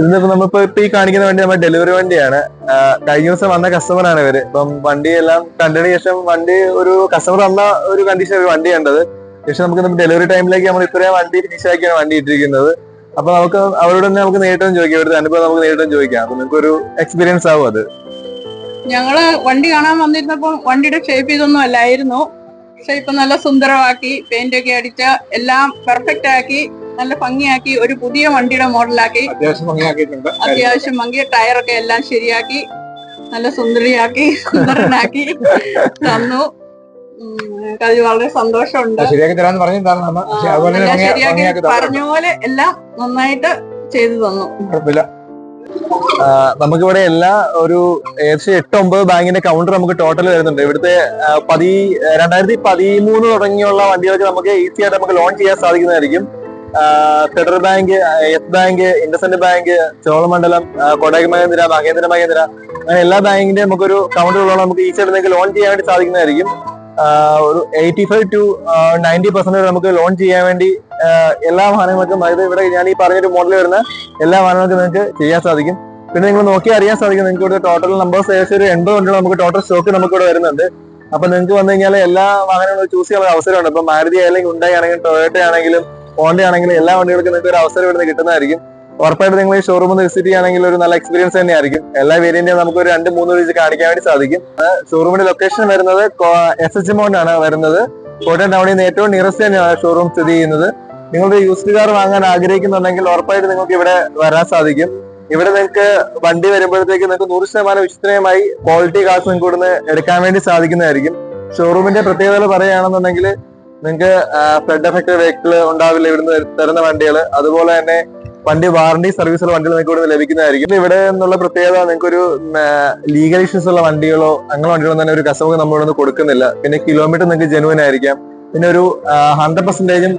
ഇതിപ്പോ നമ്മളിപ്പോ ഇപ്പൊ ഈ കാണിക്കുന്ന വണ്ടി നമ്മുടെ ഡെലിവറി വണ്ടിയാണ്. കഴിഞ്ഞ ദിവസം വന്ന കസ്റ്റമർ ആണ് ഇവർ. ഇപ്പം വണ്ടി എല്ലാം കണ്ടതിന് ശേഷം വണ്ടി ഒരു കസ്റ്റമർ വന്ന ഒരു കണ്ടീഷൻ ഒരു വണ്ടി കണ്ടത്. പക്ഷെ നമുക്ക് ഡെലിവറി ടൈമിലേക്ക് നമ്മൾ ഇത്രയും വണ്ടി ഫിനിഷ് ആക്കിയാണ് വണ്ടി ഇട്ടിരിക്കുന്നത്. അപ്പൊ നമുക്ക് അവരോട് തന്നെ നമുക്ക് നേരിട്ടും ചോദിക്കാം. അവരുടെ അനുഭവം നമുക്ക് നേരിട്ടും ചോദിക്കാം. അപ്പൊ നിങ്ങൾക്ക് ഒരു എക്സ്പീരിയൻസ് ആവും അത്. ഞങ്ങൾ വണ്ടി കാണാൻ വന്നിരുന്നപ്പോ വണ്ടിയുടെ ഷേപ്പ് ഇതൊന്നും അല്ലായിരുന്നു. പക്ഷെ ഇപ്പൊ നല്ല സുന്ദരമാക്കി പെയിന്റ് ഒക്കെ അടിച്ച എല്ലാം പെർഫെക്റ്റ് ആക്കി. നല്ല ഭംഗിയാക്കി ഒരു പുതിയ വണ്ടിയുടെ മോഡലാക്കി. അത്യാവശ്യം ഭംഗിയാക്കിയിട്ടുണ്ട്. അത്യാവശ്യം ഭംഗിയ ടയറൊക്കെ എല്ലാം ശരിയാക്കി നല്ല സുന്ദരിയാക്കി സുന്ദരനാക്കി തന്നു. അത് വളരെ സന്തോഷമുണ്ട്. ശരിയാക്കി തരാന്ന്. പറഞ്ഞ പോലെ എല്ലാം നന്നായിട്ട് ചെയ്തു തന്നു. കുഴപ്പമില്ല. നമുക്കിവിടെ എല്ലാ ഒരു ഏകദേശം എട്ട് ഒമ്പത് ബാങ്കിന്റെ കൗണ്ടർ നമുക്ക് ടോട്ടൽ വരുന്നുണ്ട്. ഇവിടുത്തെ പതി രണ്ടായിരത്തി പതിമൂന്ന് തുടങ്ങിയുള്ള വണ്ടികൾക്ക് നമുക്ക് ഈസി ആയിട്ട് നമുക്ക് ലോൺ ചെയ്യാൻ സാധിക്കുന്നതായിരിക്കും. Federal Bank Yes Bank IndusInd bank Cholamandalam Kotak Mahindra Mahindra Mahindra അങ്ങനെ എല്ലാ ബാങ്കിന്റെയും നമുക്കൊരു കൗണ്ടറുകളോളം നമുക്ക് ഈ നിങ്ങൾക്ക് ലോൺ ചെയ്യാൻ വേണ്ടി സാധിക്കുന്നതായിരിക്കും. ഒരു eighty five to ninety percent നമുക്ക് ലോൺ ചെയ്യാൻ വേണ്ടി എല്ലാ വാഹനങ്ങൾക്കും അതായത് ഇവിടെ ഞാൻ ഈ പറഞ്ഞൊരു മോഡൽ വരുന്ന എല്ലാ വാഹനങ്ങൾക്കും നിങ്ങൾക്ക് ചെയ്യാൻ സാധിക്കും. പിന്നെ നിങ്ങൾ നോക്കി അറിയാൻ സാധിക്കും നിങ്ങൾക്ക് ഇവിടെ ടോട്ടൽ നമ്പേഴ്സ് ഏകദേശം ഒരു എൺപത് വണ്ടികൾ നമുക്ക് ടോട്ടൽ സ്റ്റോക്ക് നമുക്ക് ഇവിടെ വരുന്നുണ്ട്. അപ്പൊ നിങ്ങൾക്ക് വന്നു കഴിഞ്ഞാൽ എല്ലാ വാഹനങ്ങളും ചൂസ് ചെയ്യാനുള്ള അവസരമുണ്ട്. ഇപ്പൊ മാരുതി ആയാലും ഉണ്ടായി ആണെങ്കിലും ടൊയോട്ട ആണെങ്കിലും ഹോണ്ട ആണെങ്കിലും എല്ലാ വണ്ടികൾക്കും നിങ്ങൾക്ക് ഒരു അവസരം ഇവിടുന്ന് കിട്ടുന്നതായിരിക്കും. ഉറപ്പായിട്ട് നിങ്ങൾ ഈ ഷോറൂമിൽ വിസിറ്റ് ചെയ്യുകയാണെങ്കിൽ ഒരു നല്ല എക്സ്പീരിയൻസ് തന്നെയായിരിക്കും. എല്ലാ വേരിയന്റും നമുക്ക് ഒരു രണ്ട് മൂന്ന് വെച്ച് കാണിക്കാൻ വേണ്ടി സാധിക്കും. ഷോറൂമിന്റെ ലൊക്കേഷൻ വരുന്നത് എസ് എച്ച് ആണ് വരുന്നത്. കോട്ടയം ടൗണിൽ നിന്ന് ഏറ്റവും നിയറസ്റ്റ് തന്നെയാണ് ഷോറൂം സ്ഥിതി ചെയ്യുന്നത്. നിങ്ങളുടെ യൂസ്ഡ് കാർ വാങ്ങാൻ ആഗ്രഹിക്കുന്നുണ്ടെങ്കിൽ ഉറപ്പായിട്ട് നിങ്ങൾക്ക് ഇവിടെ വരാൻ സാധിക്കും. ഇവിടെ നിങ്ങൾക്ക് വണ്ടി വരുമ്പോഴത്തേക്ക് നിങ്ങൾക്ക് നൂറ് ശതമാനം വിശ്വസനീയമായി ക്വാളിറ്റി കാർസ് നിങ്ങൾക്ക് ഇവിടുന്ന് എടുക്കാൻ വേണ്ടി സാധിക്കുന്നതായിരിക്കും. ഷോറൂമിന്റെ പ്രത്യേകതകൾ പറയുകയാണെന്നുണ്ടെങ്കിൽ നിങ്ങൾക്ക് ഫ്ലഡ് എഫക്ട് വെഹിക്കിൾ ഉണ്ടാവില്ല ഇവിടുന്ന് തരുന്ന വണ്ടികൾ അതുപോലെ തന്നെ വണ്ടി വാറണ്ടി സർവീസുള്ള വണ്ടികൾ നിങ്ങൾക്ക് ഇവിടെ ലഭിക്കുന്നതായിരിക്കും. ഇവിടെ നിന്നുള്ള പ്രത്യേകത നിങ്ങൾക്ക് ഒരു ലീഗൽ ഇഷ്യൂസ് ഉള്ള വണ്ടികളോ അങ്ങനെ വണ്ടികളോ തന്നെ ഒരു കസ്റ്റമർക്ക് നമ്മൾ നിന്ന് കൊടുക്കുന്നില്ല. പിന്നെ കിലോമീറ്റർ നിങ്ങൾക്ക് ജെനുവൻ ആയിരിക്കാം. പിന്നെ ഒരു ഹൺഡ്രഡ് പെർസെന്റേജും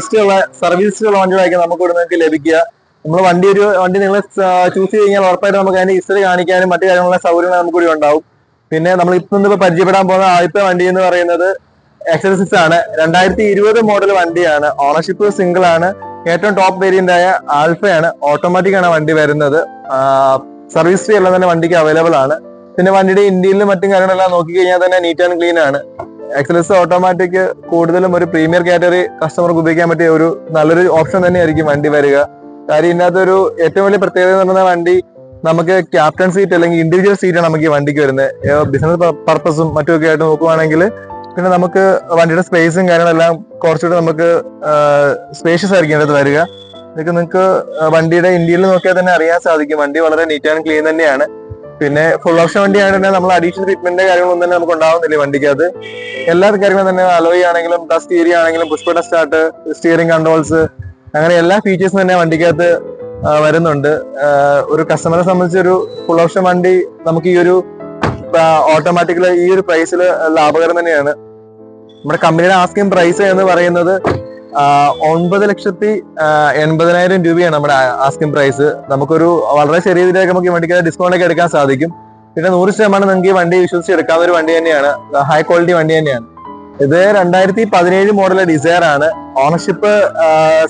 ഇഷ്ടമുള്ള സർവീസുള്ള വണ്ടികളായിരിക്കും നമുക്ക് ഇവിടെ നിങ്ങൾക്ക് ലഭിക്കുക. നമ്മൾ വണ്ടി ഒരു വണ്ടി നിങ്ങൾ ചൂസ് ചെയ്ത് കഴിഞ്ഞാൽ ഉറപ്പായിട്ട് നമുക്ക് അതിന്റെ ഹിസ്റ്ററി കാണിക്കാനും മറ്റു കാര്യങ്ങളുള്ള സൗകര്യങ്ങൾ നമുക്ക് ഉണ്ടാവും. പിന്നെ നമ്മൾ ഇപ്പം ഇന്നിപ്പോ പരിചയപ്പെടാൻ പോകുന്ന ആദ്യത്തെ വണ്ടി എന്ന് പറയുന്നത് എക്സൽ ആണ്. രണ്ടായിരത്തി ഇരുപത് മോഡൽ വണ്ടിയാണ്. ഓണർഷിപ്പ് സിംഗിൾ ആണ്. ഏറ്റവും ടോപ്പ് വേരിയന്റ് ആയ ആൽഫയാണ്. ഓട്ടോമാറ്റിക് ആണ് വണ്ടി വരുന്നത്. സർവീസ് ഫീ എല്ലാം തന്നെ വണ്ടിക്ക് അവൈലബിൾ ആണ്. പിന്നെ വണ്ടിയുടെ ഇന്ത്യയിലും മറ്റും കാര്യങ്ങളെല്ലാം നോക്കി കഴിഞ്ഞാൽ തന്നെ നീറ്റ് ആൻഡ് ക്ലീൻ ആണ്. എക്സലസ് ഓട്ടോമാറ്റിക് കൂടുതലും ഒരു പ്രീമിയർ കാറ്റഗറി കസ്റ്റമർക്ക് ഉപയോഗിക്കാൻ പറ്റിയ ഒരു നല്ലൊരു ഓപ്ഷൻ തന്നെയായിരിക്കും വണ്ടി വരിക. കാര്യം ഇതിനകത്തൊരു ഏറ്റവും വലിയ പ്രത്യേകത എന്ന് പറയുന്ന വണ്ടി നമുക്ക് ക്യാപ്റ്റൻ സീറ്റ് അല്ലെങ്കിൽ ഇൻഡിവിജ്വൽ ആണ് നമുക്ക് ഈ വണ്ടിക്ക് വരുന്നത്. ബിസിനസ് പർപ്പസും മറ്റുമൊക്കെ ആയിട്ട് നോക്കുവാണെങ്കിൽ പിന്നെ നമുക്ക് വണ്ടിയുടെ സ്പേസും കാര്യങ്ങളെല്ലാം കുറച്ചുകൂടി നമുക്ക് സ്പേഷ്യസ് ആയിരിക്കും അതിനകത്ത് വരിക. ഇതൊക്കെ നിങ്ങൾക്ക് വണ്ടിയുടെ ഇന്ത്യയിൽ നോക്കിയാൽ തന്നെ അറിയാൻ സാധിക്കും. വണ്ടി വളരെ നീറ്റ് ആൻഡ് ക്ലീൻ തന്നെയാണ്. പിന്നെ ഫുൾ ഓപ്ഷൻ വണ്ടി ആയതുകൊണ്ട് തന്നെ നമ്മൾ അഡീഷണൽ ട്രീറ്റ്മെന്റ് കാര്യങ്ങളൊന്നും തന്നെ നമുക്ക് ഉണ്ടാവുന്നില്ല വണ്ടിക്കകത്ത്. എല്ലാ കാര്യങ്ങളും തന്നെ അലോയി ആണെങ്കിലും സ്റ്റീരിയ ആണെങ്കിലും പുഷ്പട സ്റ്റാർട്ട് സ്റ്റിയറിംഗ് കൺട്രോൾസ് അങ്ങനെ എല്ലാ ഫീച്ചേഴ്സും തന്നെ വണ്ടിക്കകത്ത് വരുന്നുണ്ട്. ഒരു കസ്റ്റമറെ സംബന്ധിച്ച് ഒരു ഫുൾ ഓപ്ഷൻ വണ്ടി നമുക്ക് ഈ ഒരു ഓട്ടോമാറ്റിക്കലി ഈ ഒരു പ്രൈസിൽ ലാഭകരം തന്നെയാണ്. നമ്മുടെ കമ്പനിയുടെ ആസ്കിംഗ് പ്രൈസ് എന്ന് പറയുന്നത് ഒൻപത് ലക്ഷത്തി എൺപതിനായിരം രൂപയാണ് നമ്മുടെ ആസ്കിംഗ് പ്രൈസ് നമുക്കൊരു വളരെ ചെറിയ രീതിയിലേക്ക് നമുക്ക് ഈ വണ്ടിക്ക് ഡിസ്കൗണ്ട് ഒക്കെ എടുക്കാൻ സാധിക്കും. പിന്നെ നൂറ് ശതമാനം നിങ്ങൾക്ക് ഈ വണ്ടി വിശ്വസിച്ച് എടുക്കാവുന്ന ഒരു വണ്ടി തന്നെയാണ്. ഹൈ ക്വാളിറ്റി വണ്ടി തന്നെയാണ്. ഇത് രണ്ടായിരത്തി പതിനേഴ് മോഡൽ ഡിസയർ ആണ്. ഓണർഷിപ്പ്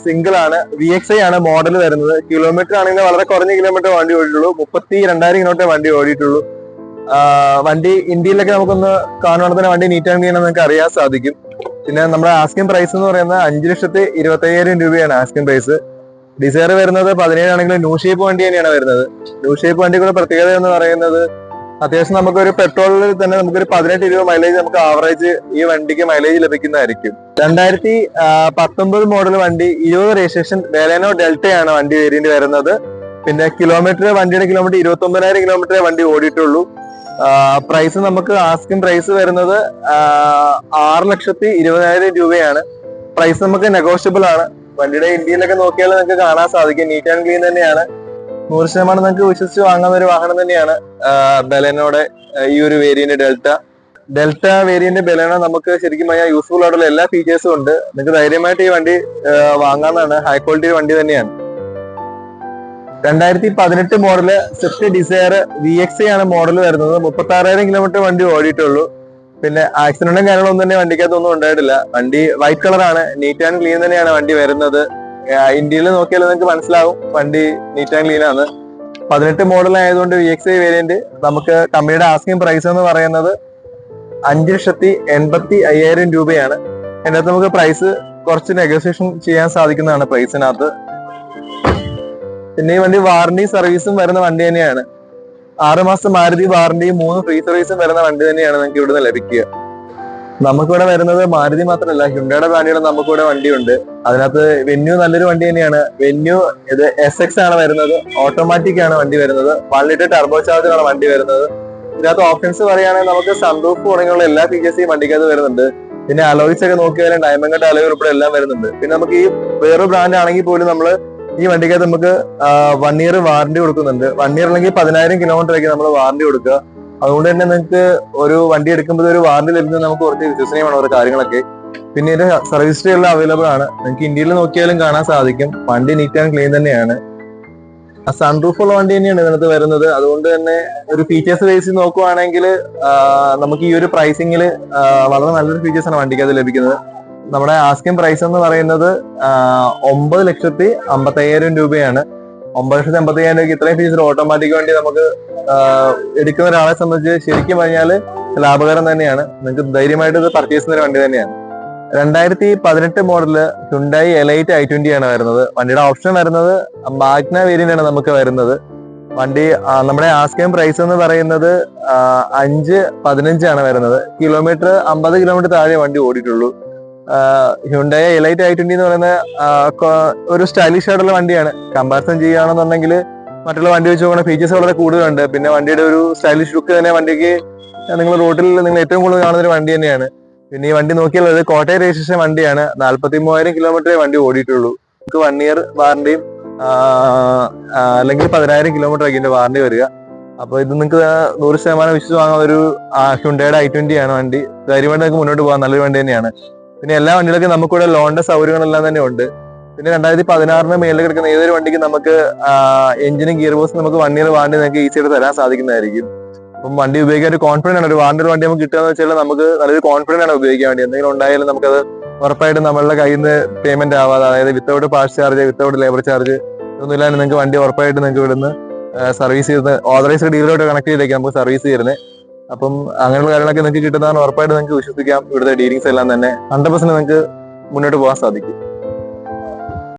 സിംഗിൾ ആണ്. വി എക്സ് ഐ ആണ് മോഡൽ വരുന്നത്. കിലോമീറ്റർ ആണെങ്കിൽ വളരെ കുറഞ്ഞ കിലോമീറ്റർ വണ്ടി ഓടിയിട്ടുള്ളൂ. മുപ്പത്തി രണ്ടായിരം കിലോമീറ്റർ വണ്ടി ഓടിയിട്ടുള്ളൂ. വണ്ടി ഇന്ത്യയിലൊക്കെ നമുക്കൊന്ന് കാണുവാണെങ്കിൽ തന്നെ വണ്ടി നീറ്റ് ആൻഡ് ക്ലീൻ നമുക്ക് അറിയാൻ സാധിക്കും. പിന്നെ നമ്മുടെ ആസ്കിംഗ് പ്രൈസ് എന്ന് പറയുന്നത് അഞ്ച് ലക്ഷത്തി ഇരുപത്തി അയ്യായിരം രൂപയാണ് ആസ്കിംഗ് പ്രൈസ് ഡിസയർ വരുന്നത് പതിനേഴാണെങ്കിലും ന്യൂ ഷേപ്പ് വണ്ടി തന്നെയാണ് വരുന്നത്. ന്യൂ ഷേപ്പ് വണ്ടിയുടെ പ്രത്യേകത എന്ന് പറയുന്നത് അത്യാവശ്യം നമുക്കൊരു പെട്രോളിൽ തന്നെ നമുക്കൊരു പതിനെട്ട് ഇരുപത് മൈലേജ് നമുക്ക് ആവറേജ് ഈ വണ്ടിക്ക് മൈലേജ് ലഭിക്കുന്നതായിരിക്കും. രണ്ടായിരത്തി പത്തൊമ്പത് മോഡൽ വണ്ടി ഇരുപത് രജിസ്ട്രേഷൻ വേലാനോ ഡെൽറ്റയാണ് വണ്ടി വേരിയന്റ് വരുന്നത്. പിന്നെ കിലോമീറ്റർ വണ്ടിയുടെ കിലോമീറ്റർ ഇരുപത്തി ഒമ്പതിനായിരം കിലോമീറ്ററേ വണ്ടി ഓടിയിട്ടുള്ളൂ. പ്രൈസ് നമുക്ക് ആസ്കിംഗ് പ്രൈസ് വരുന്നത് ആറ് ലക്ഷത്തി ഇരുപതിനായിരം രൂപയാണ്. പ്രൈസ് നമുക്ക് നെഗോഷ്യബിൾ ആണ്. വണ്ടിയുടെ ഇന്ത്യയിലൊക്കെ നോക്കിയാൽ നിങ്ങൾക്ക് കാണാൻ സാധിക്കും. നീറ്റ് ആൻഡ് ക്ലീൻ തന്നെയാണ്. നൂറ് ശതമാനം നിങ്ങൾക്ക് വിശ്വസിച്ച് വാങ്ങാവുന്ന ഒരു വാഹനം തന്നെയാണ് ബെലനോടെ ഈ ഒരു variant delta. Delta variant Baleno നമുക്ക് ശരിക്കും പറഞ്ഞാൽ യൂസ്ഫുൾ ആയിട്ടുള്ള എല്ലാ ഫീച്ചേഴ്സും ഉണ്ട്. നിങ്ങൾക്ക് ധൈര്യമായിട്ട് ഈ വണ്ടി വാങ്ങാവുന്നതാണ്. ഹൈ ക്വാളിറ്റി വണ്ടി തന്നെയാണ്. രണ്ടായിരത്തി പതിനെട്ട് model Swift Dzire V X ആണ് മോഡൽ വരുന്നത്. മുപ്പത്തി ആറായിരം കിലോമീറ്റർ വണ്ടി ഓടിയിട്ടുള്ളൂ. പിന്നെ ആക്സിഡന്റും കാര്യങ്ങളൊന്നും തന്നെ വണ്ടിക്കകത്തൊന്നും ഉണ്ടായിട്ടില്ല. വണ്ടി വൈറ്റ് കളറാണ് നീറ്റ് ആൻഡ് ക്ലീൻ തന്നെയാണ് വണ്ടി വരുന്നത്. ഇന്ത്യയിൽ നോക്കിയാൽ നിങ്ങൾക്ക് മനസ്സിലാവും. വണ്ടി നീറ്റ് ആൻഡ് ക്ലീൻ ആണ്. പതിനെട്ട് മോഡൽ ആയതുകൊണ്ട് വി എക്സ് ഐ വേരിയന്റ് നമുക്ക് കമ്പനിയുടെ ആസ്കിംഗ് പ്രൈസ് എന്ന് പറയുന്നത് അഞ്ച് ലക്ഷത്തി എൺപത്തി അയ്യായിരം രൂപയാണ്. അതിനകത്ത് നമുക്ക് പ്രൈസ് കുറച്ച് നെഗോസിയേഷൻ ചെയ്യാൻ സാധിക്കുന്നതാണ് പ്രൈസിനകത്ത് പിന്നെ ഈ വണ്ടി വാറണ്ടി സർവീസും വരുന്ന വണ്ടി തന്നെയാണ്. ആറ് മാസം മാരുതി വാറണ്ടി മൂന്ന് ഫ്രീ സർവീസും വരുന്ന വണ്ടി തന്നെയാണ് നിങ്ങൾക്ക് ഇവിടുന്ന് ലഭിക്കുക. നമുക്കിവിടെ വരുന്നത് മാരുതി മാത്രമല്ല ഹ്യുണ്ടയുടെ ബ്രാൻഡുകൾ നമുക്കിവിടെ വണ്ടിയുണ്ട്. അതിനകത്ത് വെന്യൂ നല്ലൊരു വണ്ടി തന്നെയാണ്. വെന്യൂ ഇത് എസ് എക്സ് ആണ് വരുന്നത്. ഓട്ടോമാറ്റിക് ആണ് വണ്ടി വരുന്നത്. ലിറ്റർ ടർബോ ചാർജർ ആണ് വണ്ടി വരുന്നത്. ഇതിനകത്ത് ഓപ്ഷൻസ് പറയുകയാണെങ്കിൽ നമുക്ക് സൺറൂഫ് തുടങ്ങിയുള്ള എല്ലാ ഫീച്ചേഴ്സും ഈ വണ്ടിക്കകത്ത് വരുന്നുണ്ട്. പിന്നെ അലോയ്സ് ഒക്കെ നോക്കിയാലും ഡയമണ്ട് അലോയ് ഉൾപ്പെടെ എല്ലാം വരുന്നുണ്ട്. പിന്നെ നമുക്ക് ഈ വേറൊരു ബ്രാൻഡ് ആണെങ്കിൽ പോലും നമ്മൾ ഈ വണ്ടിക്കകത്ത് നമുക്ക് വൺ ഇയർ വാറണ്ടി കൊടുക്കുന്നുണ്ട്. വൺ ഇയർ അല്ലെങ്കിൽ പതിനായിരം കിലോമീറ്റർ ആയിരിക്കും നമ്മൾ വാറണ്ടി കൊടുക്കുക. അതുകൊണ്ട് തന്നെ നിങ്ങൾക്ക് ഒരു വണ്ടി എടുക്കുമ്പോൾ ഒരു വാറണ്ടി ലഭിക്കുന്നത് നമുക്ക് കുറച്ച് വിശ്വസനീയമാണ് ഓരോ കാര്യങ്ങളൊക്കെ. പിന്നെ ഇതിന്റെ സർവീസ് എല്ലാം അവൈലബിൾ ആണ്. നിങ്ങൾക്ക് ഇന്ത്യയിൽ നോക്കിയാലും കാണാൻ സാധിക്കും. വണ്ടി നീറ്റ് ആൻഡ് ക്ലീൻ തന്നെയാണ്. ആ സൺറൂഫ് ഉള്ള വണ്ടി തന്നെയാണ് ഇതിനകത്ത് വരുന്നത്. അതുകൊണ്ട് തന്നെ ഒരു ഫീച്ചേഴ്സ് ബേസിൽ നോക്കുവാണെങ്കിൽ നമുക്ക് ഈ ഒരു പ്രൈസിങ്ങിൽ വളരെ നല്ലൊരു ഫീച്ചേഴ്സ് ആണ് വണ്ടിക്ക് അത് ലഭിക്കുന്നത്. നമ്മുടെ ആസ്കിംഗ് പ്രൈസ് എന്ന് പറയുന്നത് ഒമ്പത് ലക്ഷത്തി അമ്പത്തയ്യായിരം രൂപയാണ്. ഒമ്പത് ലക്ഷത്തി അമ്പത്തയ്യായിരം രൂപയ്ക്ക് ഇത്രയും ഫീസ് ഓട്ടോമാറ്റിക് വേണ്ടി നമുക്ക് എടുക്കുന്ന ഒരാളെ സംബന്ധിച്ച് ശരിക്കും പറഞ്ഞാൽ ലാഭകരം തന്നെയാണ്. നിങ്ങൾക്ക് ധൈര്യമായിട്ട് ഇത് പർച്ചേസ് ചെയ്യുന്ന വണ്ടി തന്നെയാണ്. രണ്ടായിരത്തി പതിനെട്ട് model Hyundai Elite I twenty ആണ് വരുന്നത്. വണ്ടിയുടെ ഓപ്ഷൻ വരുന്നത് മാഗ്ന വേരിയന്റ് ആണ് നമുക്ക് വരുന്നത്. വണ്ടി നമ്മുടെ ആസ്കേം പ്രൈസ് എന്ന് പറയുന്നത് അഞ്ച് പതിനഞ്ചാണ് വരുന്നത്. കിലോമീറ്റർ അമ്പത് കിലോമീറ്റർ താഴെ വണ്ടി ഓടിയിട്ടുള്ളൂ. ഹ്യുണ്ടായ എലൈറ്റ് ഐ ട്വന്റി എന്ന് പറയുന്ന ഒരു സ്റ്റൈലിഷ് ആയിട്ടുള്ള വണ്ടിയാണ്. കമ്പാരിസൺ ചെയ്യുകയാണെന്നുണ്ടെങ്കിൽ മറ്റുള്ള വണ്ടി വെച്ച് നോക്കുന്ന ഫീച്ചേഴ്സ് വളരെ കൂടുതലുണ്ട്. പിന്നെ വണ്ടിയുടെ ഒരു സ്റ്റൈലിഷ് ലുക്ക് തന്നെ വണ്ടിക്ക് നിങ്ങൾ റോഡിൽ നിങ്ങൾ ഏറ്റവും കൂടുതൽ കാണുന്ന ഒരു വണ്ടി തന്നെയാണ്. പിന്നെ ഈ വണ്ടി നോക്കിയാൽ അത് കോട്ടയം രജിസ്ട്രേഷൻ വണ്ടിയാണ്. നാല്പത്തി മൂവായിരം കിലോമീറ്ററേ വണ്ടി ഓടിയിട്ടുള്ളൂ. നമുക്ക് വൺ ഇയർ വാറണ്ടിയും അല്ലെങ്കിൽ പതിനായിരം കിലോമീറ്റർ ഇതിന്റെ വാറണ്ടി വരിക. അപ്പൊ ഇത് നിങ്ങൾക്ക് നൂറ് ശതമാനം വിശ്വസിച്ച് വാങ്ങാൻ ഒരു ഹ്യുണ്ടയുടെ ഐ ട്വന്റി ആണ് വണ്ടി. ധൈര്യമായിട്ട് നിങ്ങൾക്ക് മുന്നോട്ട് പോകാൻ നല്ലൊരു വണ്ടി തന്നെയാണ്. പിന്നെ എല്ലാ വണ്ടികൾക്കും നമുക്കിവിടെ ലോണിന്റെ സൗകര്യങ്ങളെല്ലാം തന്നെ ഉണ്ട്. പിന്നെ രണ്ടായിരത്തി പതിനാറിന് മേളിൽ കിടക്കുന്ന ഏതൊരു വണ്ടിക്ക് നമുക്ക് എഞ്ചിനും ഗിയർ ബോക്സും നമുക്ക് വൺ ഇയർ വാണ്ടി നിങ്ങൾക്ക് ഈസി ആയിട്ട് തരാൻ സാധിക്കുന്നതായിരിക്കും. അപ്പം വണ്ടി ഉപയോഗിക്കാൻ ഒരു കോൺഫിഡന്റ് ആണ്. ഒരു വാറണ്ടി വണ്ടി നമുക്ക് കിട്ടുക എന്ന് വെച്ചാൽ നമുക്ക് നല്ലൊരു കോൺഫിഡന്റ് ആണ് ഉപയോഗിക്കാൻ വേണ്ടി. എന്തെങ്കിലും ഉണ്ടായാലും നമുക്കത് ഉറപ്പായിട്ടും നമ്മളുടെ കയ്യിൽ നിന്ന് പേയ്മെന്റ് ആവാതെ അതായത് without parts charge without labour charge ഒന്നും ഇല്ലാതെ നിങ്ങൾക്ക് വണ്ടി ഉറപ്പായിട്ട് നിങ്ങൾക്ക് ഇവിടുന്ന് സർവീസ് ചെയ്ത് ഓതറൈസ്ഡ് ഡീലറോട്ട് കണക്ട് ചെയ്തേക്കാം നമുക്ക് സർവീസ് ചെയ്യുന്നത് അപ്പം അങ്ങനെയുള്ള കാര്യങ്ങളൊക്കെ നിങ്ങൾക്ക് കിട്ടുന്നതാണ് ഉറപ്പായിട്ട് നിങ്ങൾക്ക് വിശ്വസിക്കാം. ഇവിടുത്തെ ഡീലിങ്സ് എല്ലാം തന്നെ ഹൺഡ്രഡ് പെർസെന്റ് നിങ്ങൾക്ക് മുന്നോട്ട് പോകാൻ സാധിക്കും.